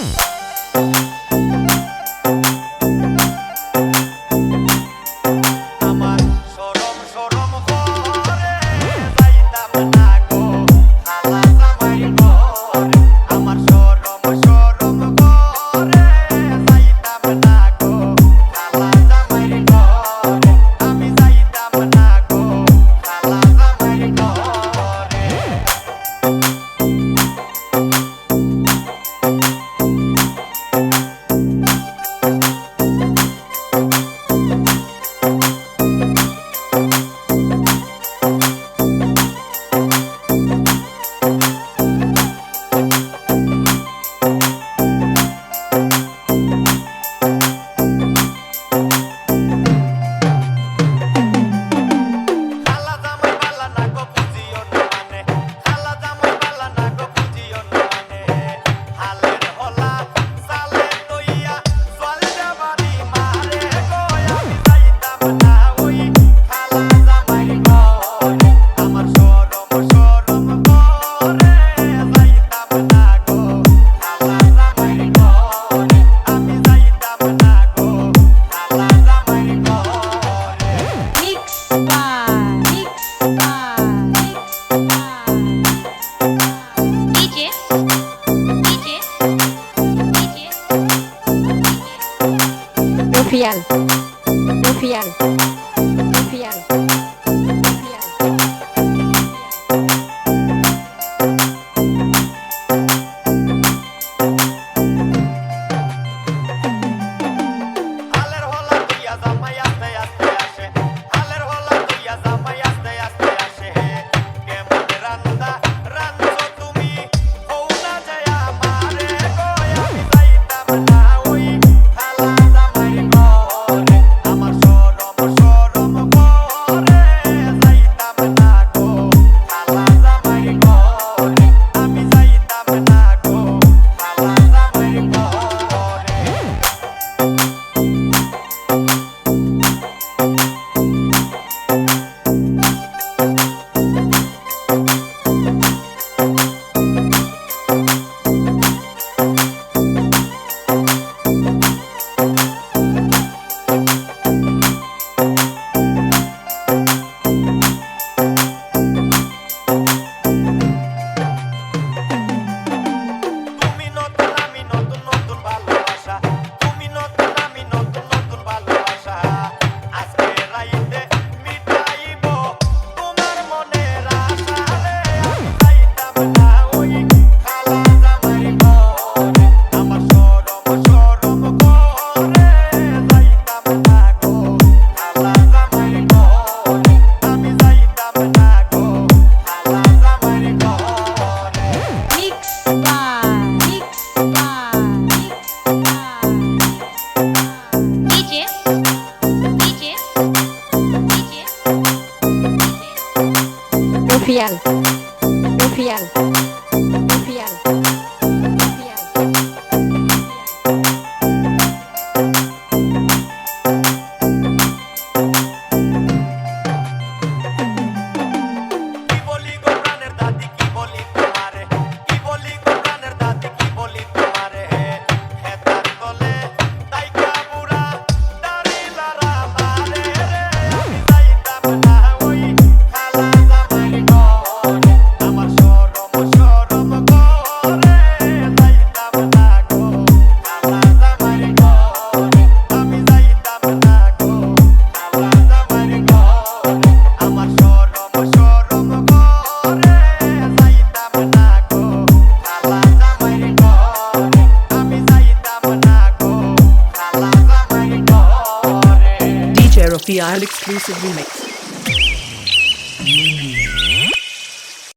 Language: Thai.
Mm. Rufián. Rufián. เพียง ดูเพียง the Isle exclusive remix.